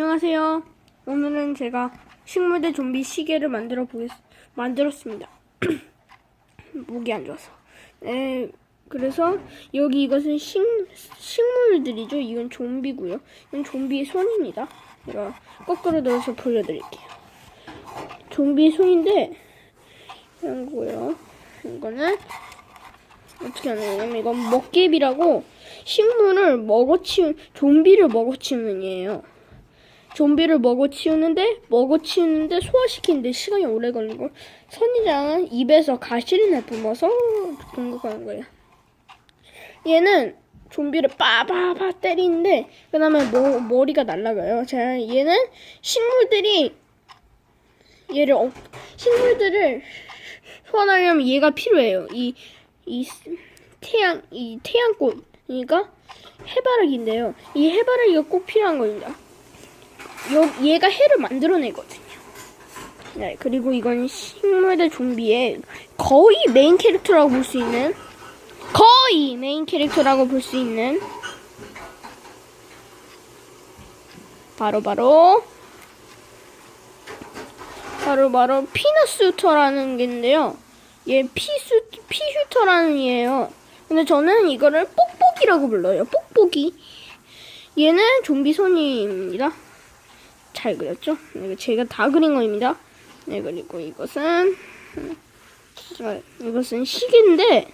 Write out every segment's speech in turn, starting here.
안녕하세요. 오늘은 제가 식물 대 좀비 시계를 만들어 보겠 만들었습니다. 목이 안 좋아서. 네, 그래서 여기 이것은 식 식물들이죠. 이건 좀비고요. 이건 좀비의 손입니다. 제가 거꾸로 들어서 보여드릴게요. 좀비의 손인데 이거고요. 이거는 어떻게 하냐면 이건 먹개비라고 식물을 먹어치운 좀비를 먹어치우는 이에요. 좀비를 먹어치우는데 먹어치우는데 소화시키는데 시간이 오래 걸리고 선인장은 입에서 가시를 뿜어서 공격하는 거예요. 얘는 좀비를 빠바바 때리는데 그 다음에 머, 머리가 날아가요. 자, 얘는 식물들이 얘를 어, 식물들을 소환하려면 얘가 필요해요. 이 이 태양 이 태양꽃 그러니까 해바라기인데요. 이 해바라기가 꼭 필요한 겁니다. 여, 얘가 해를 만들어내거든요. 네, 그리고 이건 식물대 좀비의 거의 메인 캐릭터라고 볼 수 있는 거의 메인 캐릭터라고 볼 수 있는 바로 바로 바로 바로 피너스터라는 게인데요. 얘 피수 피슈터라는 얘예요. 근데 저는 이거를 뽁뽁이라고 불러요. 뽁뽁이. 얘는 좀비 손입니다. 잘 그렸죠? 이거 제가 다 그린 거입니다. 네, 그리고 이것은 아, 이것은 시계인데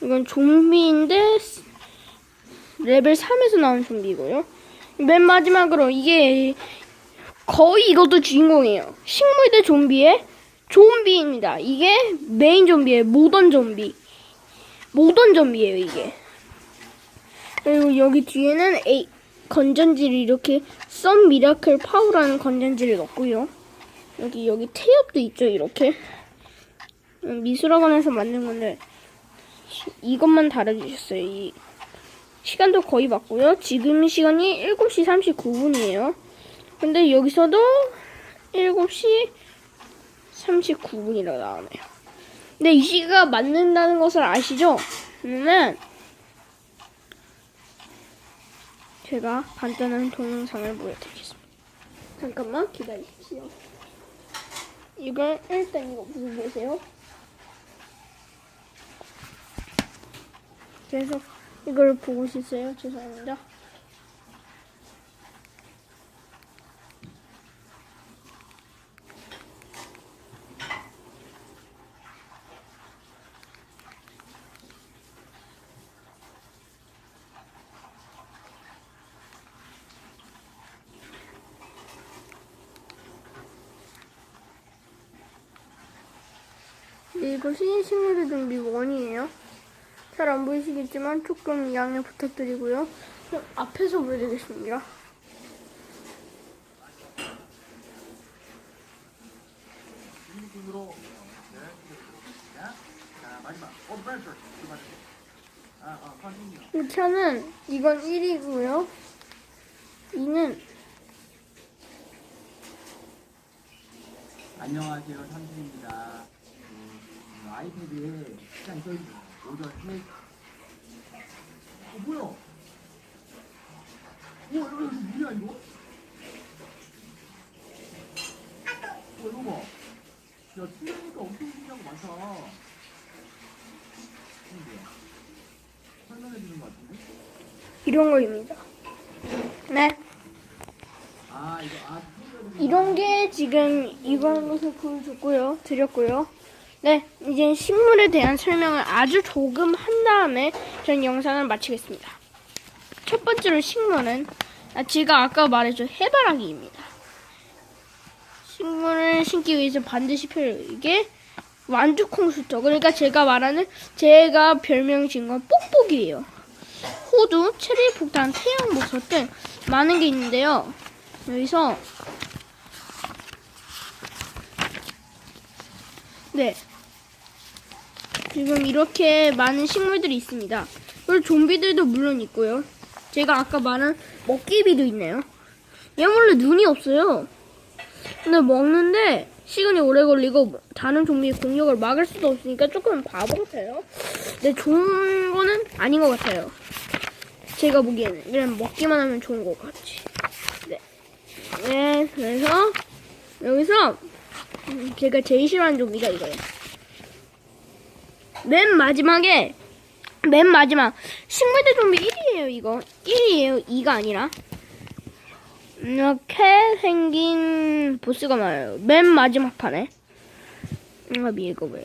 이건 좀비인데 레벨 3에서 나온 좀비고요. 맨 마지막으로 이게 거의 이것도 주인공이에요. 식물 대 좀비의 좀비입니다. 이게 메인 좀비예요. 모던 좀비. 모던 좀비예요, 이게. 그리고 여기 뒤에는 에이, 건전지를 이렇게 썬 미라클 파워라는 건전지를 넣고요. 여기 여기 태엽도 있죠, 이렇게. 음, 미술학원에서 만든 건데 시- 이것만 달아주셨어요. 이 시간도 거의 맞고요. 지금 시간이 7시 39분이에요. 근데 여기서도 7시 39분이라고 나오네요. 근데 이 시기가 맞는다는 것을 아시죠? 그러면 제가 간단한 동영상을 보여드리겠습니다. 잠깐만 기다리십시오. 이걸 일단 이거 보고 계세요. 계속 이걸 보고 있어요. 죄송합니다. 네, 이것이 식물의 준비 원이에요. 잘 안 보이시겠지만 조금 양해 부탁드리고요. 앞에서 보여드리겠습니다. 중으로 자, 자 마지막 어드벤처 아, 아, 컨티뉴 1차는 이건 1이고요. 2는 안녕하세요 삼촌입니다 그, 아이패드에 시간이 써있죠 오전 3 어, 뭐야 어, 이거, 이거 뭐야 이거 어, 이거 봐 야, 틀리니까 엄청 신기한 거 많다 이게 뭐야 설명해 주는 거 같은데? 이런 거입니다. 네. 아 이거 아 이런 게 지금 이번 것을 보여줬고요. 드렸고요. 네, 이제 식물에 대한 설명을 아주 조금 한 다음에 전 영상을 마치겠습니다. 첫 번째로 식물은 아, 제가 아까 말했죠 해바라기입니다. 식물을 심기 위해서 반드시 필요해요. 이게 완두콩수터. 그러니까 제가 말하는 제가 별명 지은 건 뽁뽁이에요. 호두, 체리 폭탄, 태양 목서 등 많은 게 있는데요. 여기서 네. 지금 이렇게 많은 식물들이 있습니다. 그리고 좀비들도 물론 있고요. 제가 아까 말한 먹기비도 있네요. 얘 원래 눈이 없어요. 근데 먹는데 시간이 오래 걸리고 다른 좀비의 공격을 막을 수도 없으니까 조금 바보 같아요. 근데 좋은 거는 아닌 것 같아요. 제가 보기에는 그냥 먹기만 하면 좋은 것 같지. 네. 그래서 여기서 음, 제가 제일 싫어하는 좀비가 이거예요. 맨 마지막에 맨 마지막 식물대 좀비 1이에요 이거. 1이에요 2가 아니라. 이렇게 생긴 보스가 나와요. 맨 마지막 판에. 한번 읽어봐요.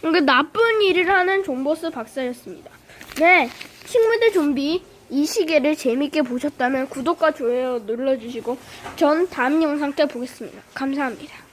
그 나쁜 일을 하는 존보스 박사였습니다. 네 식물대 좀비 이 시계를 재밌게 보셨다면 구독과 좋아요 눌러주시고 전 다음 영상 때 보겠습니다. 감사합니다